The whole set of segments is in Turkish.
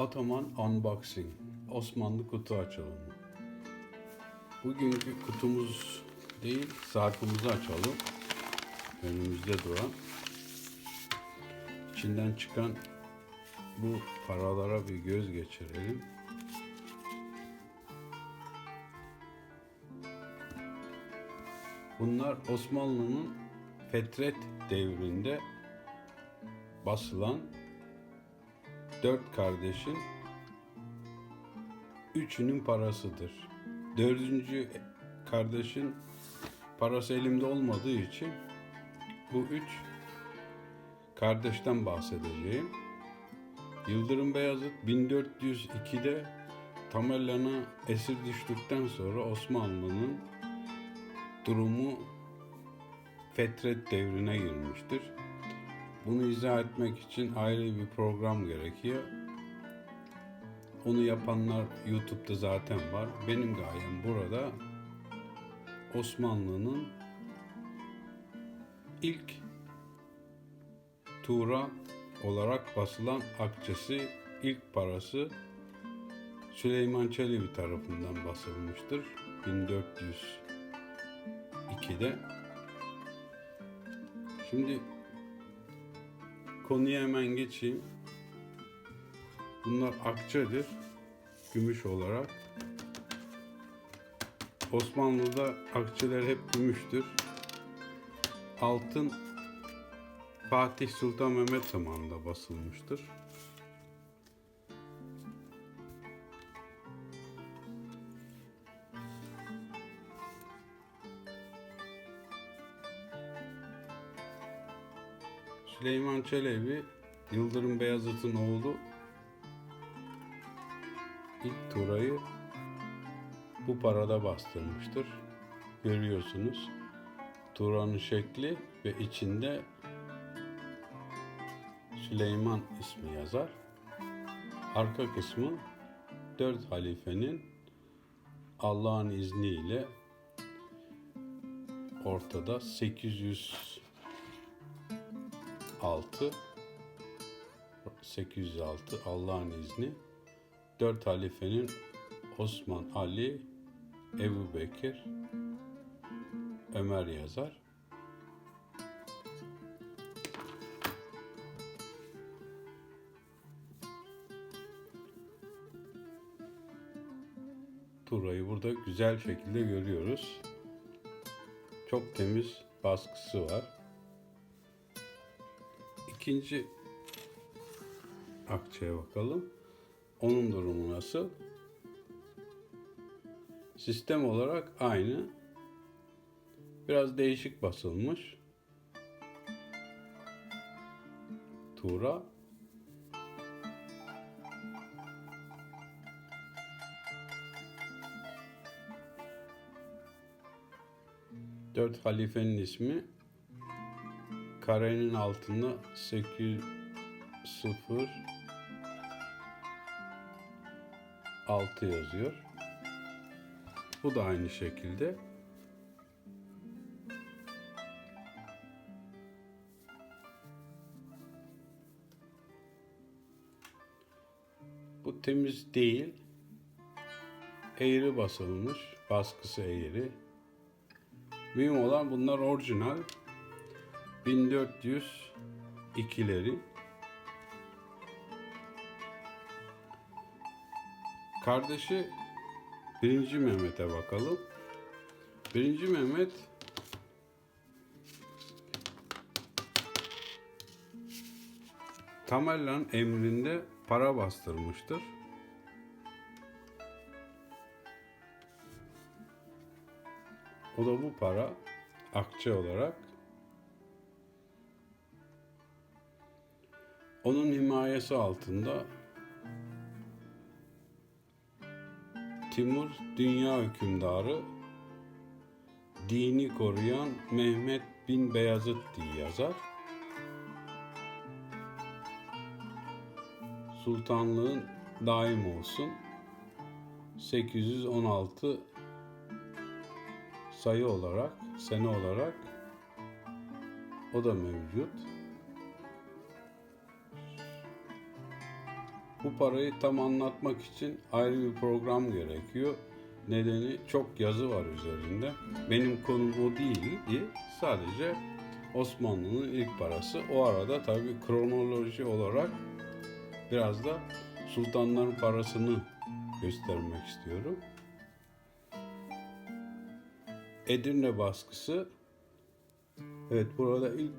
Ataman Unboxing Osmanlı kutu açalım. Bugünkü kutumuz değil, zarfımızı açalım. Önümüzde duran. İçinden çıkan bu paralara bir göz geçirelim. Bunlar Osmanlı'nın Fetret devrinde basılan dört kardeşin üçünün parasıdır. Dördüncü kardeşin parası elimde olmadığı için bu üç kardeşten bahsedeceğim. Yıldırım Beyazıt 1402'de Tamerlan'a esir düştükten sonra Osmanlı'nın durumu Fetret devrine girmiştir. Bunu izah etmek için ayrı bir program gerekiyor. Onu yapanlar YouTube'da zaten var. Benim gayem burada Osmanlı'nın ilk Tuğra olarak basılan akçesi, ilk parası Süleyman Çelebi tarafından basılmıştır. 1402'de. Şimdi konuya hemen geçeyim. Bunlar akçedir. Gümüş olarak. Osmanlı'da akçeler hep gümüştür. Altın Fatih Sultan Mehmet zamanında basılmıştır. Süleyman Çelebi, Yıldırım Beyazıt'ın oğlu ilk turayı bu parada bastırmıştır. Görüyorsunuz. Turanın şekli ve içinde Süleyman ismi yazar. Arka kısmı dört halifenin Allah'ın izniyle ortada 806 806 Allah'ın izni dört halifenin Osman, Ali, Ebu Bekir, Ömer yazar. Turayı burada güzel şekilde görüyoruz. Çok temiz baskısı var. İkinci akçeye bakalım. Onun durumu nasıl? Sistem olarak aynı. Biraz değişik basılmış. Tuğra. Dört halifenin ismi karenin altında 8 0 6 yazıyor. Bu da aynı şekilde. Bu temiz değil. Eğri basılmış. Baskısı eğri. Mühim olan bunlar orijinal. 1402'leri. Kardeşi Birinci Mehmet'e bakalım. Birinci Mehmet Tamerlan emrinde para bastırmıştır. O da bu para akçe olarak onun himayesi altında Timur dünya hükümdarı dini koruyan Mehmet bin Beyazıt diye yazar. Sultanlığın daim olsun. 816 sayı olarak, sene olarak o da mevcut. Bu parayı tam anlatmak için ayrı bir program gerekiyor. Nedeni çok yazı var üzerinde. Benim konum o değildi. Sadece Osmanlı'nın ilk parası. O arada tabii kronoloji olarak biraz da sultanların parasını göstermek istiyorum. Edirne baskısı. Evet burada ilk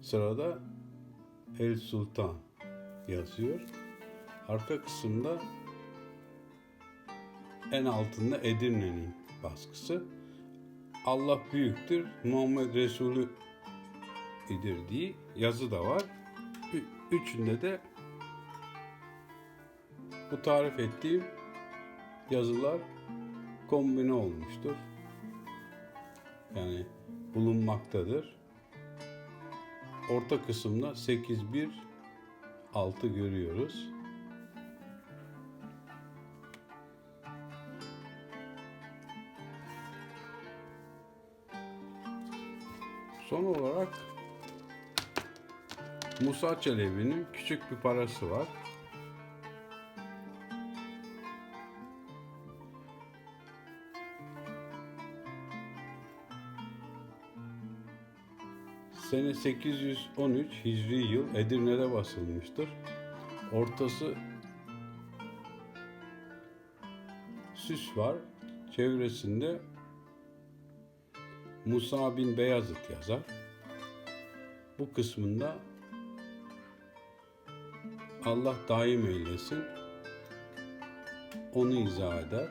sırada El Sultan yazıyor. Arka kısımda en altında Edirne'nin baskısı. Allah büyüktür, Muhammed Resulü idir diye yazı da var. Üçünde de bu tarif ettiğim yazılar kombine olmuştur. Yani bulunmaktadır. Orta kısımda 8 1 6 görüyoruz. Son olarak Musa Çelebi'nin küçük bir parası var. Sene 813 Hicri yıl Edirne'de basılmıştır. Ortası süs var. Çevresinde Musa bin Beyazıt yazar. Bu kısmında Allah daim eylesin. Onu izah eder.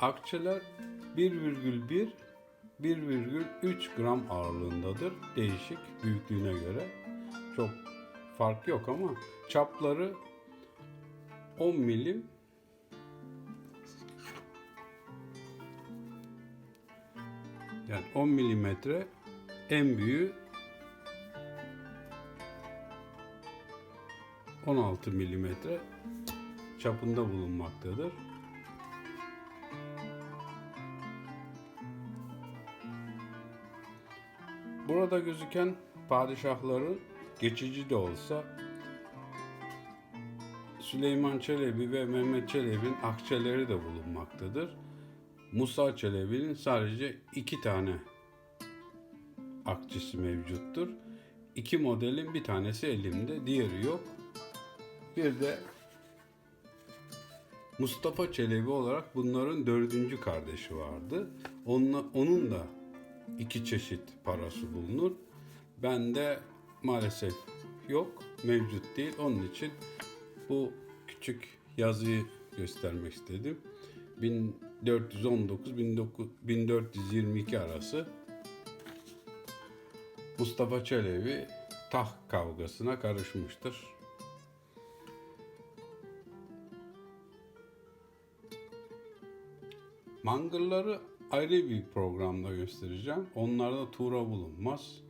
Akçeler 1,1 1,3 gram ağırlığındadır. Değişik büyüklüğüne göre. Çok fark yok ama çapları 10 milim yani 10 milimetre en büyüğü 16 milimetre çapında bulunmaktadır. Burada gözüken padişahların geçici de olsa Süleyman Çelebi ve Mehmet Çelebi'nin akçeleri de bulunmaktadır. Musa Çelebi'nin sadece iki tane akçesi mevcuttur. İki modelin bir tanesi elimde, diğeri yok. Bir de Mustafa Çelebi olarak bunların dördüncü kardeşi vardı. Onunla, onun da iki çeşit parası bulunur. Bende maalesef yok, mevcut değil. Onun için bu küçük yazıyı göstermek istedim. 1419-1422 arası Mustafa Çelebi taht kavgasına karışmıştır. Mangırları ayrı bir programda göstereceğim. Onlarda tuğra bulunmaz.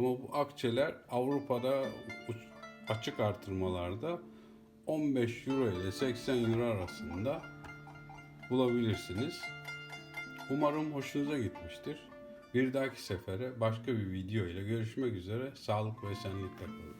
Ama bu akçeler Avrupa'da açık artırmalarda 15 euro ile 80 euro arasında bulabilirsiniz. Umarım hoşunuza gitmiştir. Bir dahaki sefere başka bir video ile görüşmek üzere. Sağlık ve esenlikle kalın.